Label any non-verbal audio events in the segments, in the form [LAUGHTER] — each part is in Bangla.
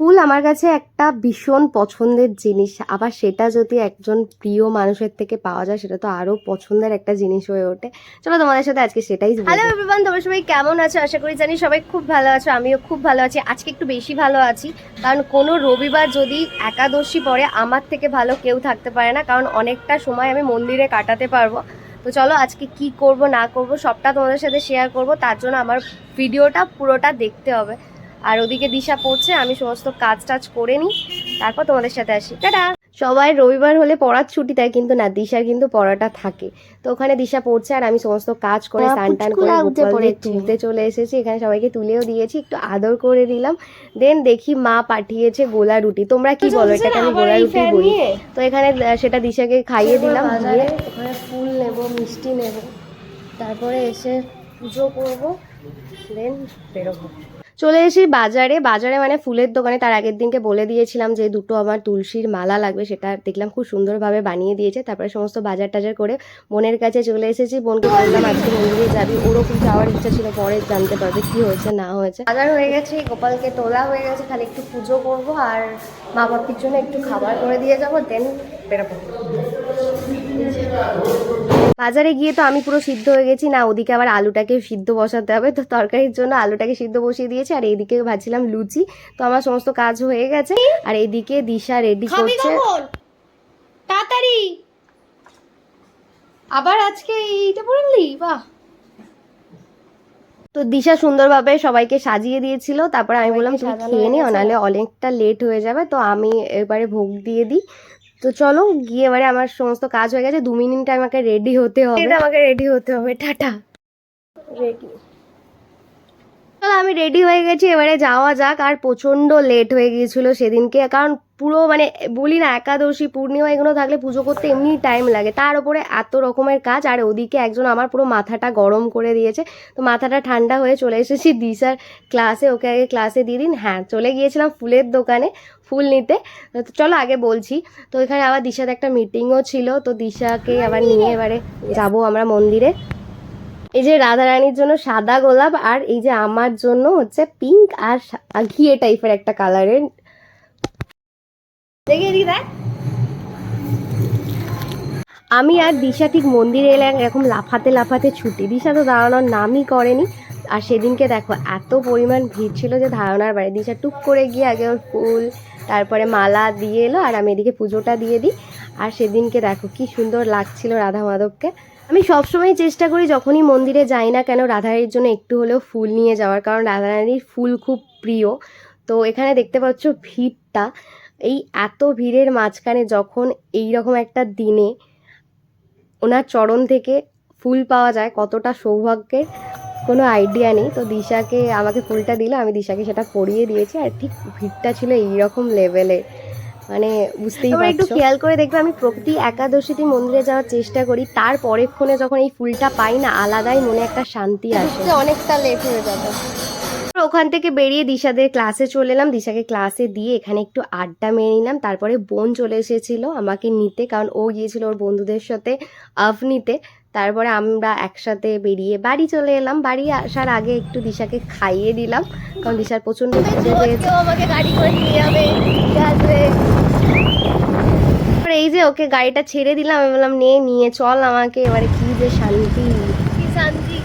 ফুল আমার কাছে একটা ভীষণ পছন্দের জিনিস। আবার সেটা যদি একজন প্রিয় মানুষের থেকে পাওয়া যায়, সেটা তো আরও পছন্দের একটা জিনিস হয়ে ওঠে। চলো তোমাদের সাথে আজকে সেটাই হ্যালো এভরিওয়ান তোমরা সবাই কেমন আছো? আশা করি জানি সবাই খুব ভালো আছো, আমিও খুব ভালো আছি। আজকে একটু বেশি ভালো আছি, কারণ কোনো রবিবার যদি একাদশী পড়ে, আমার থেকে ভালো কেউ থাকতে পারে না, কারণ অনেকটা সময় আমি মন্দিরে কাটাতে পারব। তো চলো আজকে কি করব, না করব, সবটা তোমাদের সাথে শেয়ার করব, তার জন্য আমার ভিডিওটা পুরোটা দেখতে হবে। আর ওদিকে দিশা পড়ছে আমি সমস্ত কাজ টাজ করে নিই তারপর তোমাদের সাথে আসি। টাটা! সবাই রবিবার হলে পড়ার ছুটি দেয় কিন্তু না দিশার কিন্তু পড়াটা থাকে। তো ওখানে দিশা পড়ছে আর আমি সমস্ত কাজ করে স্নান টান করে। তুলতে চলে এসেছি। এখানে সবাইকে তুলেও দিয়েছি একটু আদর করে দিলাম। দেন দেখি মা পাঠিয়েছে গোলা রুটি। তোমরা কি বলো? এটাকে আমি গোলা রুটি বলি। তো এখানে সেটা দিশাকে খাইয়ে দিলাম দিয়ে ওখানে ফুল নেব মিষ্টি নেব। তারপরে এসে পুজো করব দেন বেরোবো। চলে এসেছি বাজারে। বাজারে মানে ফুলের দোকানে, তার আগের দিনকে বলে দিয়েছিলাম যে, দুটো আমার তুলসীর মালা লাগবে। সেটা দেখলাম খুব সুন্দরভাবে বানিয়ে দিয়েছে। তারপরে সমস্ত বাজার টাজার করে বোনের কাছে চলে এসেছি। বোনকে বললাম, আজকে মন্দিরে যাবি? ওরও খুব যাওয়ার ইচ্ছা ছিল, পরে জানতে পারবে কি হয়েছে, না হয়েছে। বাজার হয়ে গেছে, গোপালকে তোলা হয়ে গেছে। খালি একটু পুজো করব আর মা বাপির জন্য একটু খাবার করে দিয়ে যাব, দেন বেরোবো। বাজারে গিয়ে তো আমি পুরো সিদ্ধ হয়ে গেছি। না ওদিকে আবার আলুটাকে সিদ্ধ বসাতে হবে। তো তরকারির জন্য আলুটাকে সিদ্ধ বসিয়ে দিয়েছি। আর এইদিকে ভাজছিলাম লুচি। তো আমার সমস্ত কাজ হয়ে গেছে। আর এইদিকে দিশা রেডি করছে। তাড়াতাড়ি। আবার আজকে এইটা পড়লি? বাহ। তো দিশা সুন্দরভাবে সবাইকে সাজিয়ে দিয়েছিল। তারপরে আমি বললাম তুমি খেয়ে নিও? নাহলে অনেকটা লেট হয়ে যাবে। তো আমি এবারে ভোগ দিয়ে দিই। তো চলো গিয়ে এবারে আমার সমস্ত কাজ হয়ে গেছে। দু মিনিট আমাকে রেডি হতে হবে। আমাকে রেডি হতে হবে টাটা। রেডি চলো আমি রেডি হয়ে গেছি। এবারে যাওয়া যাক। আর প্রচণ্ড লেট হয়ে গিয়েছিল সেদিনকে। কারণ পুরো মানে বলি না একাদশী, পূর্ণিমা এগুলো থাকলে পুজো করতে এমনি টাইম লাগে। তার উপরে এত রকমের কাজ, আর ওদিকে একজন আমার পুরো মাথাটা গরম করে দিয়েছে। তো মাথাটা ঠান্ডা হয়ে চলে এসেছি [LAUGHS] দিশার ক্লাসে ওকে আগে ক্লাসে দিয়ে দিন। হ্যাঁ চলে গিয়েছিলাম ফুলের দোকানে, ফুল নিতে। তো চলো আগে বলছি। তো এখানে আবার দিশার একটা মিটিংও ছিল। তো দিশাকে আবার নিয়ে এবারে যাব আমরা মন্দিরে। এই যে রাধারানীর জন্য সাদা গোলাপ, আর এই যে আমার জন্য হচ্ছে পিঙ্ক আর ঘিয়ে টাইপের একটা কালারের দি দেখ আমি আর দিশা ঠিক মন্দিরে এলে এরকম লাফাতে লাফাতে ছুটি। দিশা তো দাঁড়ানোর নামই করেনি। আর সেদিনকে দেখো, এত পরিমাণ ভিড় ছিল যে ধারণার বাড়ি। দিশা টুক করে গিয়ে আগে ওর ফুল, তারপরে মালা দিয়ে এলো আর আমি এদিকে পুজোটা দিয়ে দিই। আর সেদিনকে দেখো, কি সুন্দর লাগছিল রাধা মাধবকে। আমি সবসময় চেষ্টা করি যখনই মন্দিরে যাই না কেন রাধারানীর জন্য একটু হলেও ফুল নিয়ে যাওয়ার। কারণ রাধারানীর ফুল খুব প্রিয়। তো এখানে দেখতে পাচ্ছ ভিড়টা। এই এত ভিড়ের মাঝখানে যখন এই রকম একটা দিনে ওনার চরণ থেকে ফুল পাওয়া যায় কতটা সৌভাগ্যের কোনো আইডিয়া নেই। তো দিশাকে আমাকে ফুলটা দিল আমি দিশাকে সেটা পরিয়ে দিয়েছি আর ঠিক ভিড়টা ছিল এইরকম লেভেলের মানে বুঝতেই তোমরা একটু খেয়াল করে দেখবে আমি প্রতি একাদশীতে মন্দিরে যাওয়ার চেষ্টা করি তার পরেক্ষণে যখন এই ফুলটা পাই না আলাদাই মনে একটা শান্তি আসে। অনেকটা লেট হয়ে যাবে। ওখান থেকে বেরিয়ে দিশাদের ক্লাসে চলে এলাম। দিশাকে ক্লাসে দিয়ে এখানে একটু আড্ডা মেরে নিলাম। তারপরে বোন চলে এসেছিল আমাকে নিতে কারণ ও গিয়েছিল ওর বন্ধুদের সাথে আফ নিতে। তারপরে আমরা একসাথে বেরিয়ে বাড়ি চলে এলাম। বাড়ি আসার আগে একটু দিশাকে খাইয়ে দিলাম কারণ দিশার প্রচণ্ড আমাকে গাড়ি করে নিয়ে যাবে। তারপরে এই যে ওকে গাড়িটা ছেড়ে দিলাম আমি বললাম নে নিয়ে চল আমাকে। এবারে কি যে শান্তি কি শান্তি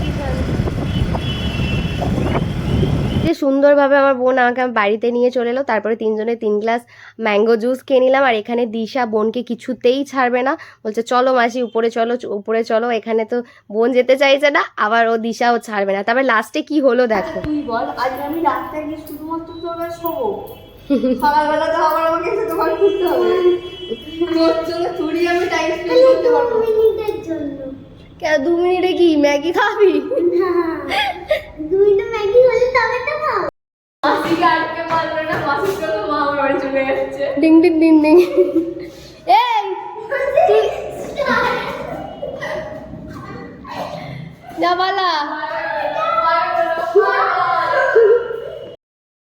যে সুন্দরভাবে আমার বোন আমাকে আমার বাড়িতে নিয়ে চলে এলো। তারপরে তিনজনে তিন গ্লাস ম্যাঙ্গো জুস খেয়ে নিলাম। আর এখানে দিশা বোনকে কিছুতেই ছাড়বে না। বলছে চলো মাসি উপরে চলো চ- উপরে চলো। এখানে তো বোন যেতে চাইছে না আবার ও দিশাও ছাড়বে না। তারপরে লাস্টে কি হলো দেখো। তুই বল আজ আমি রাস্তায় গিয়ে শুধুমাত্র তোর কাছে শোবো। সকালবেলা তো আবার আমাকে এসে দোকান খুলতে হবে। তোর জন্য থুড়ি আমি টাইম স্পেন্ড করতে পারব। কেন দু মিনিটে কি ম্যাগি খাবি? না দুইটা ডিং ডিং ডিং ডিং এই বালা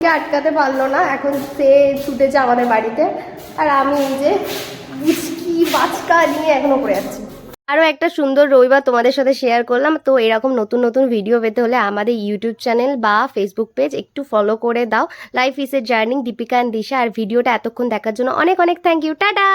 কে আটকাতে পারল না, এখন সে ছুটেছে আমাদের বাড়িতে। আর আমি এই যে বুচকি বাচকা নিয়ে এখনও পড়ে যাচ্ছি আরও একটা সুন্দর রবিবার তোমাদের সাথে শেয়ার করলাম। তো এরকম নতুন নতুন ভিডিও পেতে হলে আমাদের ইউটিউব চ্যানেল বা ফেসবুক পেজ একটু ফলো করে দাও। Life is a journey Deepika and Disha আর ভিডিওটা এতক্ষণ দেখার জন্য অনেক অনেক থ্যাংক ইউ টাটা!